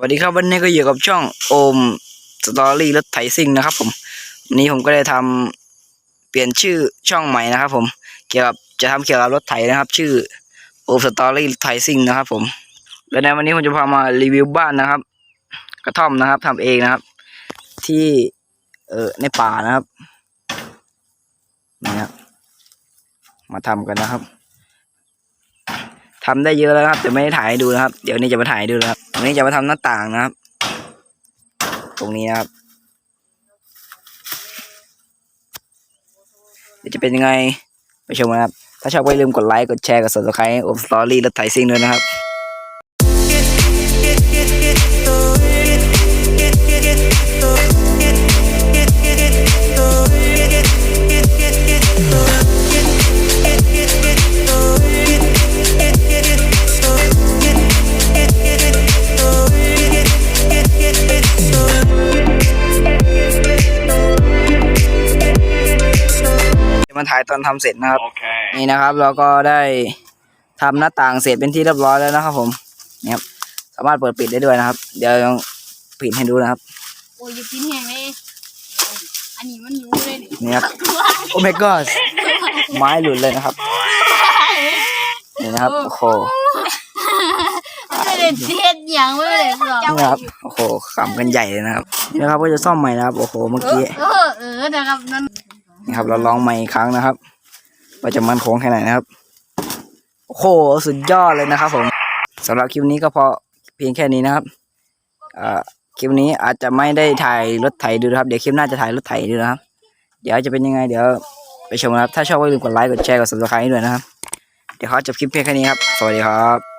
วัสดีครับวันนี้ก็อยู่กับช่องโอมสตอรี่รถไถซิ่งนะครับ ผมวันนี้ผมก็ได้ทำเปลี่ยนชื่อช่องใหม่นะครับ ผมเกี่ยวกับจะทำเกี่ยวกับรถไถนะครับ ชื่อโอมสตอรี่รถไถซิ่งนะครับ ผมและในวันนี้ผมจะพามารีวิวบ้านนะครับ กระท่อมนะครับทำเองนะครับ ที่เออในป่านะครับนี่ครับมาทำกันนะครับทำได้เยอะแล้วครับ แต่ไม่ได้ถ่ายให้ดูนะครับ เดี๋ยวนี้จะมาถ่ายให้ดูนะค รับวันนี้จะมาทำหน้าต่างนะครับ ตรงนี้นะครับเดี๋ยวจะเป็นยังไงไปชมกันครับ ถ้าชอบก็อย่าลืมกดไลค์ กดแชร์ กด subscribe โอมสตอรี่และไทยซิงด้วยนะครับ มาถ่ายตอนทำเสร็จนะครับ Okay. นี่นะครับ เราก็ได้ทำหน้าต่างเสร็จเป็นที่เรียบร้อยแล้วนะครับ ผมนี่ครับสามารถเปิดปิดได้ด้วยนะครับ เดี๋ยวลองปิดให้ดูนะครับโอ้ยอย่ากินแห้งเลยอันนี้มันรู้เลยนี่นี่ครับโอ้ my god ไม้หลุดเลยนะครับนี่นะครับโอ้โหไม่ได้เทียดอย่างไม่ได้หรอกนี่นะครับโอ้โหขำกันใหญ่เลยนะครับนี่นะครับก็จะซ่อมใหม่นะครับโอ้โหเมื่อกี้เออเออนะครับนั่น นี่ครับ เราลองใหม่อีกครั้งนะครับว่าจะมันคงแค่ไหนนะครับโอ้โหสุดยอดเลยนะครับ ผมสำหรับคลิปนี้ก็พอเพียงแค่นี้นะครับเอ่อคลิปนี้อาจจะไม่ได้ถ่ายรถไถดูนะครับ เดี๋ยวคลิปหน้าจะถ่ายรถไถดูนะครับ เดี๋ยวจะเป็นยังไง เดี๋ยวไปชมนะครับ ถ้าชอบก็อย่าลืมกดไลค์กดแชร์กด subscribe ให้ด้วยนะครับ เดี๋ยวเขาจบคลิปเพียงแค่นี้ครับ สวัสดีครับ